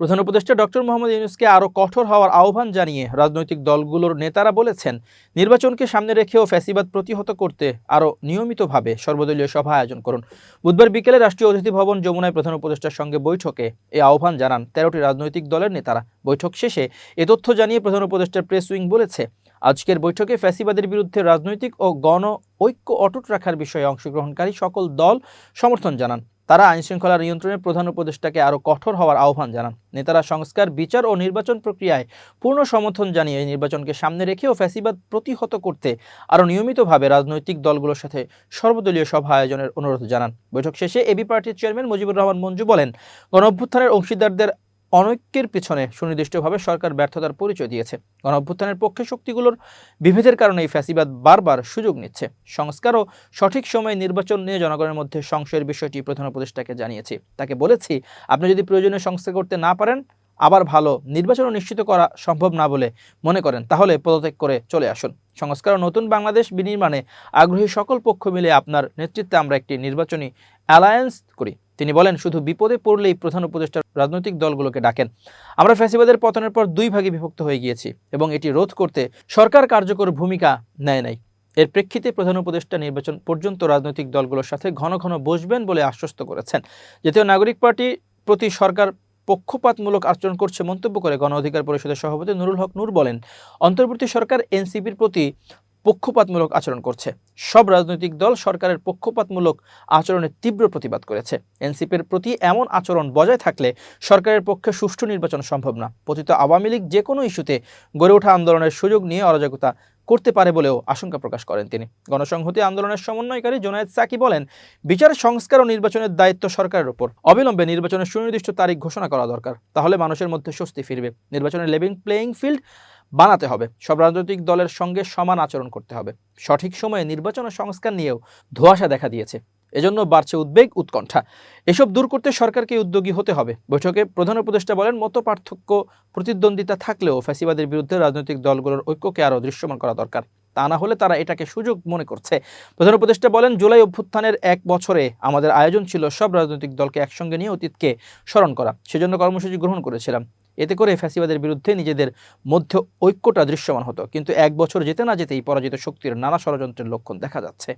প্রধান উপদেষ্টা ডক্টর মোহাম্মদ ইউনুসকে আরও কঠোর হওয়ার আহ্বান জানিয়ে রাজনৈতিক দলগুলোর নেতারা বলেছেন, নির্বাচনকে সামনে রেখেও ফ্যাসিবাদ প্রতিহত করতে আরও নিয়মিতভাবে সর্বদলীয় সভা আয়োজন করুন। বুধবার বিকেলে রাষ্ট্রীয় অতিথি ভবন যমুনায় প্রধান উপদেষ্টার সঙ্গে বৈঠকে এই আহ্বান জানান তেরোটি রাজনৈতিক দলের নেতারা। বৈঠক শেষে এ তথ্য জানিয়ে প্রধান উপদেষ্টার প্রেস উইং বলেছে, আজকের বৈঠকে ফ্যাসিবাদের বিরুদ্ধে রাজনৈতিক ও গণ ঐক্য অটুট রাখার বিষয়ে অংশগ্রহণকারী সকল দল সমর্থন জানান। তারা আইনশৃঙ্খলা নিয়ন্ত্রণের প্রধান উপদেষ্টাকে আরও কঠোর হওয়ার আহ্বান জানান। নেতারা সংস্কার, বিচার ও নির্বাচন প্রক্রিয়ায় পূর্ণ সমর্থন জানিয়ে এই নির্বাচনকে সামনে রেখেও ফ্যাসিবাদ প্রতিহত করতে আরও নিয়মিতভাবে রাজনৈতিক দলগুলোর সাথে সর্বদলীয় সভা আয়োজনের অনুরোধ জানান। বৈঠক শেষে এবি পার্টির চেয়ারম্যান মুজিবুর রহমান মঞ্জু বলেন গণ অভ্যুত্থানের অংশীদারদের অনৈক্যের পিছনে সুনির্দিষ্টভাবে সরকার ব্যর্থতার পরিচয় দিয়েছে। গণ অভ্যুত্থানের পক্ষে শক্তিগুলোর বিভেদের কারণে এই ফ্যাসিবাদ বারবার সুযোগ নিচ্ছে। সংস্কার ও সঠিক সময়ে নির্বাচন নিয়ে জনগণের মধ্যে সংশয়ের বিষয়টি প্রধান উপদেষ্টাকে জানিয়েছি। তাকে বলেছি, আপনি যদি প্রয়োজনীয় সংস্কার করতে না পারেন, আবার ভালো নির্বাচনও নিশ্চিত করা সম্ভব না বলে মনে করেন। তাহলে পদত্যাগ করে চলে আসুন। সংস্কার নতুন বাংলাদেশ বিনির্মাণে আগ্রহী সকল পক্ষ মিলে আপনার নেতৃত্বে আমরা একটি নির্বাচনী অ্যালায়েন্স করি। তিনি বলেন, শুধু বিপদে পড়লেই প্রধান উপদেষ্টা রাজনৈতিক দলগুলোকে ডাকেন। আমরা ফ্যাসিবাদের পতনের পর দুই ভাগে বিভক্ত হয়ে গিয়েছি এবং এটি রোধ করতে সরকার কার্যকর ভূমিকা নেয় নাই। এর প্রেক্ষিতে প্রধান উপদেষ্টা নির্বাচন পর্যন্ত রাজনৈতিক দলগুলোর সাথে ঘন ঘন বসবেন বলে আশ্বস্ত করেছেন। জাতীয় নাগরিক পার্টি প্রতি সরকার পক্ষপাতমূলক আচরণ করছে মন্তব্য করে গণ অধিকার পরিষদের সভাপতি নুরুল হক নূর বলেন, অন্তর্বর্তী সরকার এনসিপির প্রতি পক্ষপাতমূলক আচরণ করছে। সব রাজনৈতিক দল সরকারের পক্ষপাতমূলক আচরণের তীব্র প্রতিবাদ করেছে। এনসিপির প্রতি এমন আচরণ বজায় থাকলে সরকারের পক্ষে সুষ্ঠু নির্বাচন সম্ভব না। পতিত আওয়ামী লীগ যে কোনো ইস্যুতে গড়ে ওঠা আন্দোলনের সুযোগ নিয়ে অরাজকতা করতে পারে বলেও আশঙ্কা প্রকাশ করেন তিনি। গণসংহতি আন্দোলনের সমন্বয়কারী জোনায়েদ সাকি বলেন, বিচার, সংস্কার ও নির্বাচনের দায়িত্ব সরকারের উপর। অবিলম্বে নির্বাচনের সুনির্দিষ্ট তারিখ ঘোষণা করা দরকার। তাহলে মানুষের মধ্যে স্বস্তি ফিরবে। নির্বাচনের লেভিং প্লেয়িং ফিল্ড বানাতে হবে। সব রাজনৈতিক দলের সঙ্গে সমান আচরণ করতে হবে। সঠিক সময়ে নির্বাচন সংস্কার নিয়েও ধোয়াশা দেখা দিয়েছে। এজন্য বাড়ছে উদ্বেগ, উৎকণ্ঠা। এসব দূর করতে সরকারকে উদ্যোগী হতে হবে। বৈঠকে প্রধান উপদেষ্টা বলেন মত পার্থক্য প্রতিদ্বন্দ্বিতা থাকলেও ফ্যাসিবাদের বিরুদ্ধে রাজনৈতিক দলগুলোর ঐক্যকে আরও দৃশ্যমান করা দরকার। তা না হলে তারা এটাকে সুযোগ মনে করছে। প্রধান উপদেষ্টা বলেন, জুলাই অভ্যুত্থানের এক বছরে আমাদের আয়োজন ছিল সব রাজনৈতিক দলকে একসঙ্গে নিয়ে অতীতকে স্মরণ করা। সেজন্য কর্মসূচি গ্রহণ করেছিলাম। এতে করে ফ্যাসিবাদের বিরুদ্ধে নিজেদের মধ্যে ঐক্যটা দৃশ্যমান হতো। কিন্তু এক বছর যেতে না যেতেই পরাজিত শক্তির নানা ষড়যন্ত্রের লক্ষণ দেখা যাচ্ছে।